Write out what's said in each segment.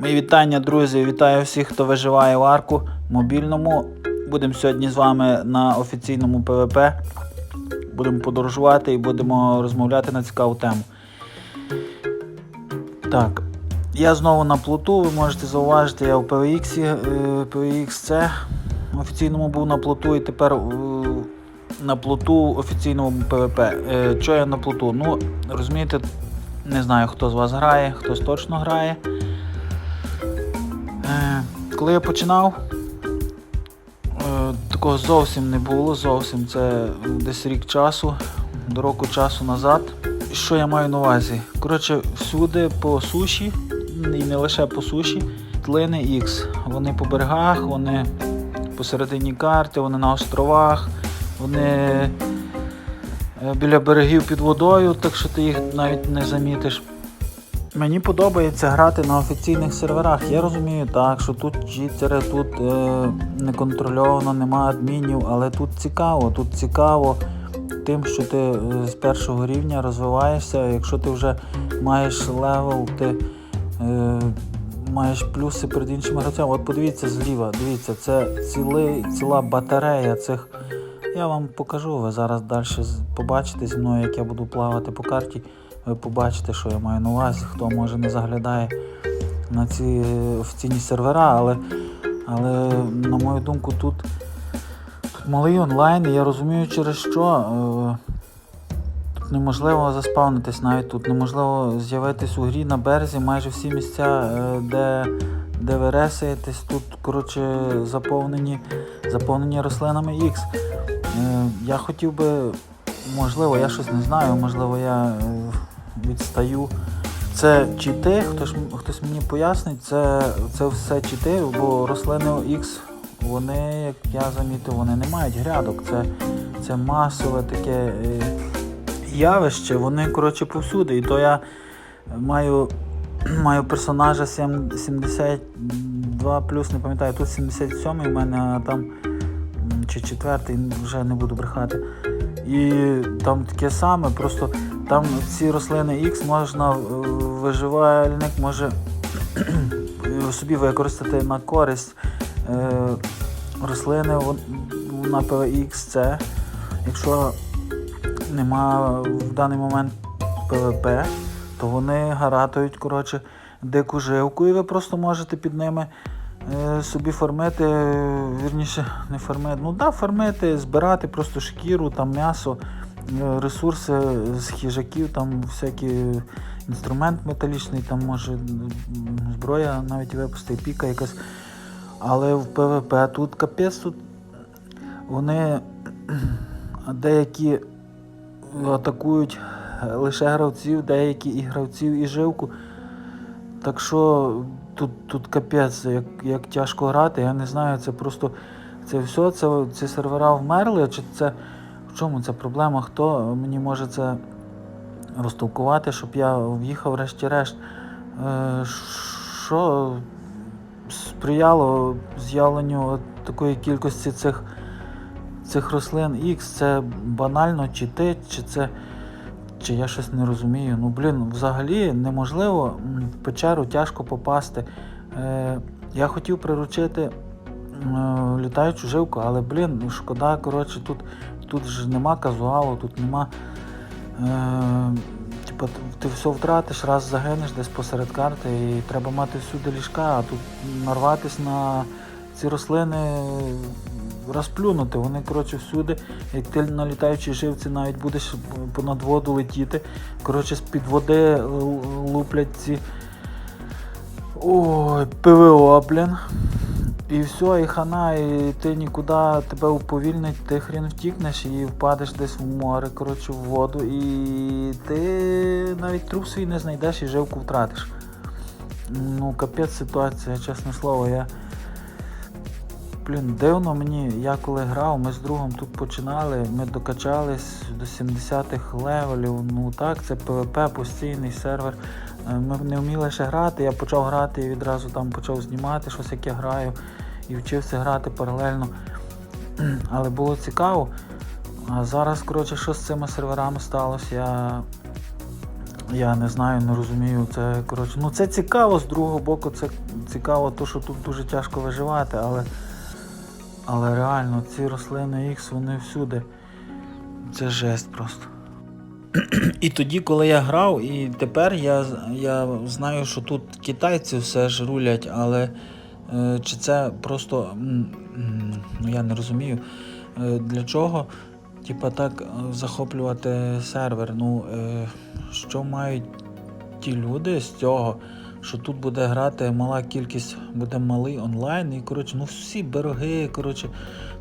Мої вітання, друзі! Вітаю всіх, хто виживає в арку мобільному. Будемо сьогодні з вами на офіційному ПВП. Будемо подорожувати і будемо розмовляти на цікаву тему. Так, я знову на плоту, ви можете зауважити, я в PVX, PVXC офіційному був на плоту і тепер е, на плоту офіційному ПВП. Е, Чого я на плоту? Ну, розумієте, не знаю, хто з вас грає, хтось точно грає. Е, Коли я починав, е, такого зовсім не було, зовсім це десь рік часу, до року часу назад. Що я маю на увазі? Коротше, всюди по суші, і не лише по суші, тлини X. Вони по берегах, вони посередині карти, вони на островах, вони е, біля берегів під водою, так що ти їх навіть не замітиш. Мені подобається грати на офіційних серверах. Я розумію так, що тут читери, тут е, неконтрольовано, нема адмінів, але тут цікаво, тут цікаво тим, що ти е, з першого рівня розвиваєшся. Якщо ти вже маєш левел, ти е, маєш плюси перед іншими гравцями. От подивіться зліва, дивіться, це цілий, ціла батарея цих. Я вам покажу, ви зараз далі побачите зі мною, як я буду плавати по карті. Ви побачите, що я маю на увазі, хто може не заглядає на ці офіційні сервера, але, але на мою думку, тут, тут малий онлайн, і я розумію, через що. е, Тут неможливо заспавнитись навіть тут, неможливо з'явитись у грі на березі майже всі місця, е, де, де ви ресаєтесь, тут коротше, заповнені, заповнені рослинами X. Е, Я хотів би, можливо, я щось не знаю, можливо, я відстаю. Це чити, хтось, хтось мені пояснить, це, це все чити, бо рослини X, вони, як я замітив, вони не мають грядок. Це, це масове таке е, явище, вони коротше повсюди. І то я маю, маю персонажа 7, 72 не пам'ятаю, тут 77 у мене, а там чи четвертий, вже не буду брехати. І там таке саме, просто там ці рослини X можна, е, виживальник може собі використати на користь е, рослини на PVXC, якщо нема в даний момент ПВП, то вони гаратують коротше, дику живку, і ви просто можете під ними е, собі фармити, вірніше, не фармити, ну да, фармити, збирати просто шкіру, там м'ясо, ресурси з хижаків, там всякі інструмент металічний, там може зброя навіть випусти, піка якась. Але в ПВП тут капець тут вони деякі атакують лише гравців, деякі і гравців, і живку. Так що тут, тут капець, як, як тяжко грати, я не знаю, це просто це все, це, ці сервера вмерли, чи це чому ця проблема? Хто мені може це розтолкувати, щоб я в'їхав врешті-решт? Е, Що сприяло з'явленню такої кількості цих, цих рослин X? Це банально чи ти, чи це. Чи я щось не розумію. Ну, блін, взагалі неможливо в печеру тяжко попасти. Е, я хотів приручити е, літаючу живку, але, блін, ну, шкода, коротше, тут, тут ж нема казуалу, тут нема. Е, типу, ти все втратиш, раз загинеш десь посеред карти, і треба мати всюди ліжка, а тут нарватись на ці рослини розплюнути. Вони, коротше, всюди, як ти на літаючій живці навіть будеш понад воду летіти. Коротше, з-під води луплять ці. Ой, ПВО, блін. І все, і хана, і ти нікуди тебе уповільнить, ти хрен втікнеш і впадеш десь в море, коротше, в воду, і ти навіть труп свій не знайдеш і живку втратиш. Ну, капець ситуація, чесне слово, я. Блін, дивно мені, я коли грав, ми з другом тут починали, ми докачались до 70-х левелів. Ну так, це ПВП, постійний сервер. Е, Ми не вміли ще грати, я почав грати і відразу там почав знімати щось, як я граю, і вчився грати паралельно. Але було цікаво. А зараз, коротше, що з цими серверами сталося, я Я не знаю, не розумію. Це коротше. Ну це цікаво, з другого боку, це цікаво, то, що тут дуже тяжко виживати, але, але реально ці рослини X, вони всюди. Це жесть просто. І тоді, коли я грав, і тепер я, я знаю, що тут китайці все ж рулять, але е, чи це просто. Ну я не розумію. Е, для чого? Типа так е, захоплювати сервер. Ну, е, що мають ті люди з цього, що тут буде грати мала кількість, буде малий онлайн, і коротше, ну всі береги, коротше,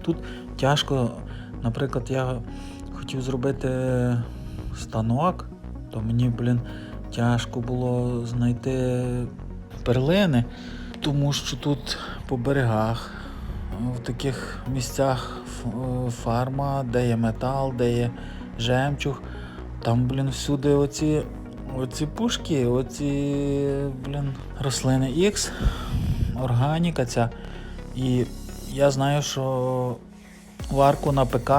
тут тяжко. Наприклад, я хотів зробити станок, то мені, блін, тяжко було знайти перлини, тому що тут по берегах, в таких місцях фарма, де є метал, де є жемчуг. Там, блін, всюди оці, оці пушки, оці, блін, рослини X, органіка ця. І я знаю, що в арку на ПК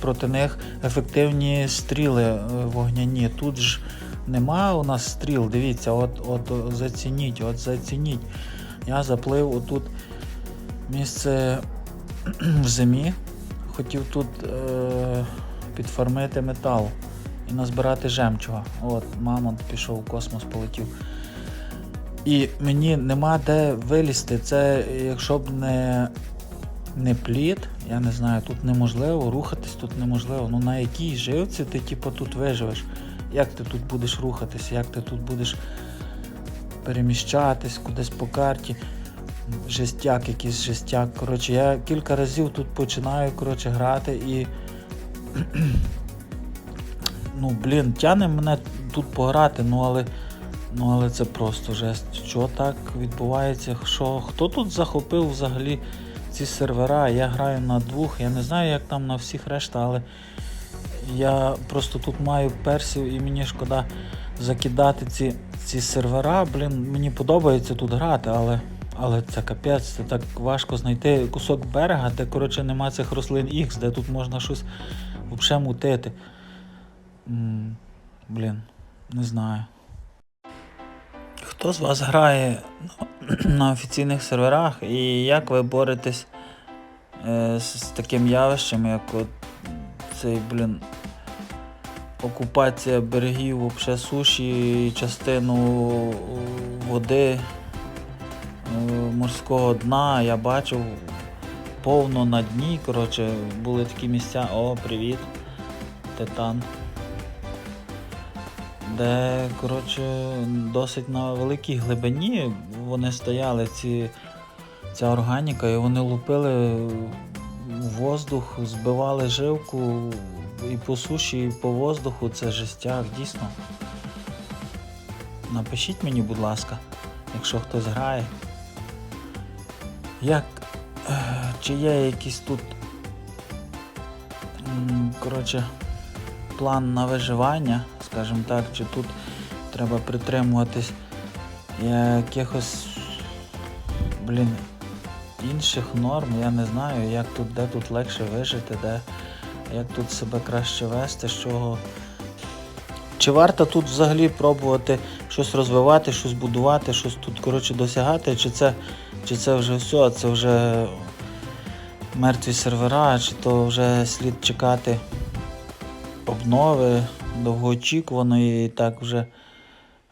проти них ефективні стріли е, вогняні. Тут ж нема у нас стріл. Дивіться, от, от зацініть, от зацініть. Я заплив отут місце в зимі. Хотів тут е, підформити метал і назбирати жемчуга. От, мамонт пішов у космос, полетів. І мені нема де вилізти. Це якщо б не, не плід, я не знаю, тут неможливо, рухатись тут неможливо. Ну на якій живці ти типу, тут виживеш? Як ти тут будеш рухатись, як ти тут будеш переміщатись кудись по карті? Жестяк, якийсь жестяк. Коротше, я кілька разів тут починаю коротше, грати і. ну, блін, тяне мене тут пограти, ну але. Ну але це просто жесть. Що так відбувається? Що, хто тут захопив взагалі ці сервера? Я граю на двох, я не знаю, як там на всіх решта, але я просто тут маю персів і мені шкода закидати ці, ці сервера. Блін, мені подобається тут грати, але, але це капець, це так важко знайти кусок берега, де коротше нема цих рослин X, де тут можна щось взагалі мутити. Блін, не знаю. Хто з вас грає на офіційних серверах і як ви боретесь е, з, таким явищем, як от цей, блін, окупація берегів, вообще суші, частину води е, морського дна. Я бачив повно на дні. Коротше, були такі місця. О, привіт, Титан де коротше, досить на великій глибині вони стояли, ці, ця органіка, і вони лупили воздух, збивали жилку і по суші, і по воздуху. Це жестяк, дійсно. Напишіть мені, будь ласка, якщо хтось грає. Як, е, чи є якісь тут, коротше, план на виживання, скажімо так, чи тут треба притримуватись якихось блін, інших норм, я не знаю, як тут, де тут легше вижити, де, як тут себе краще вести, з чого. Чи варто тут взагалі пробувати щось розвивати, щось будувати, щось тут коротше, досягати, чи це, чи це вже все, це вже мертві сервера, чи то вже слід чекати обнови довгоочікуваної, і так вже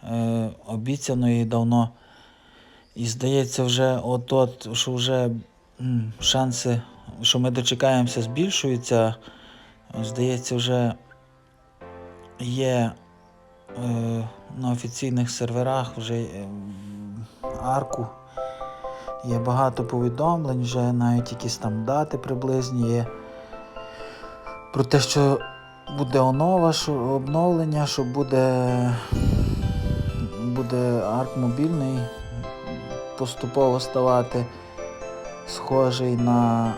е, обіцяної давно. І здається, вже от-от, що вже м, шанси, що ми дочекаємося, збільшуються. Здається, вже є е, на офіційних серверах вже е, арку. Є багато повідомлень, вже навіть якісь там дати приблизні є. Про те, що буде онова, що обновлення, що буде, буде арк мобільний поступово ставати схожий на,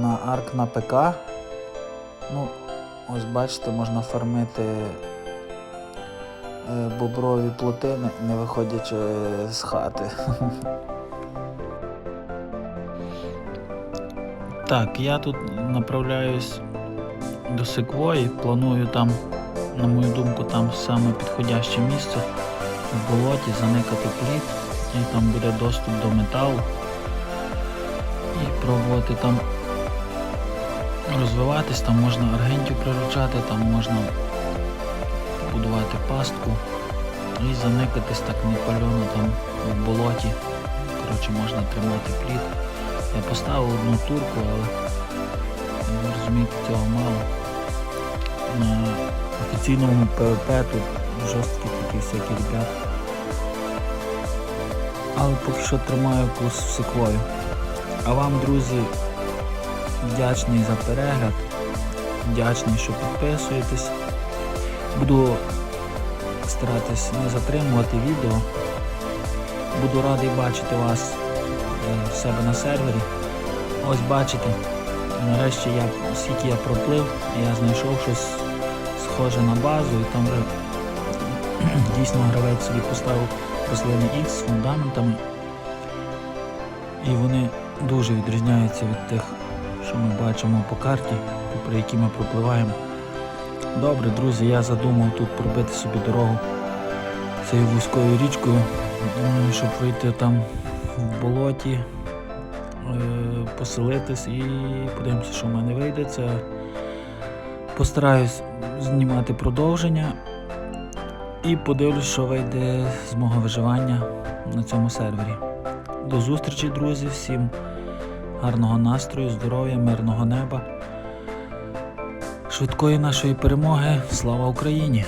на арк на ПК. Ну, ось бачите, можна фармити е, боброві плотини, не виходячи з хати. Так, я тут направляюсь до Секвої, планую там на мою думку, там саме підходяще місце в болоті, заникати плід, і там буде доступ до металу. І пробувати там розвиватись, там можна аргентів приручати, там можна будувати пастку і заникатись так непальоно там в болоті. Коротше, можна тримати плід. Я поставив одну турку, але розумієте, цього мало. На офіційному ПВП тут жорсткі такі всякі ребята. Але поки що тримаю курс в секвою. А вам, друзі, вдячний за перегляд. Вдячний, що підписуєтесь. Буду старатись не затримувати відео. Буду радий бачити вас е, в себе на сервері. Ось бачите, нарешті я, скільки я проплив, я знайшов щось схоже на базу і там вже дійсно гравець собі поставив рослини X з фундаментами. І вони дуже відрізняються від тих, що ми бачимо по карті, попри які ми пропливаємо. Добре, друзі, я задумав тут пробити собі дорогу цією вузькою річкою, м, щоб вийти там в болоті, поселитись і подивимося, що в мене вийде. Це постараюсь знімати продовження і подивлюсь, що вийде з мого виживання на цьому сервері. До зустрічі, друзі, всім гарного настрою, здоров'я, мирного неба, швидкої нашої перемоги. Слава Україні!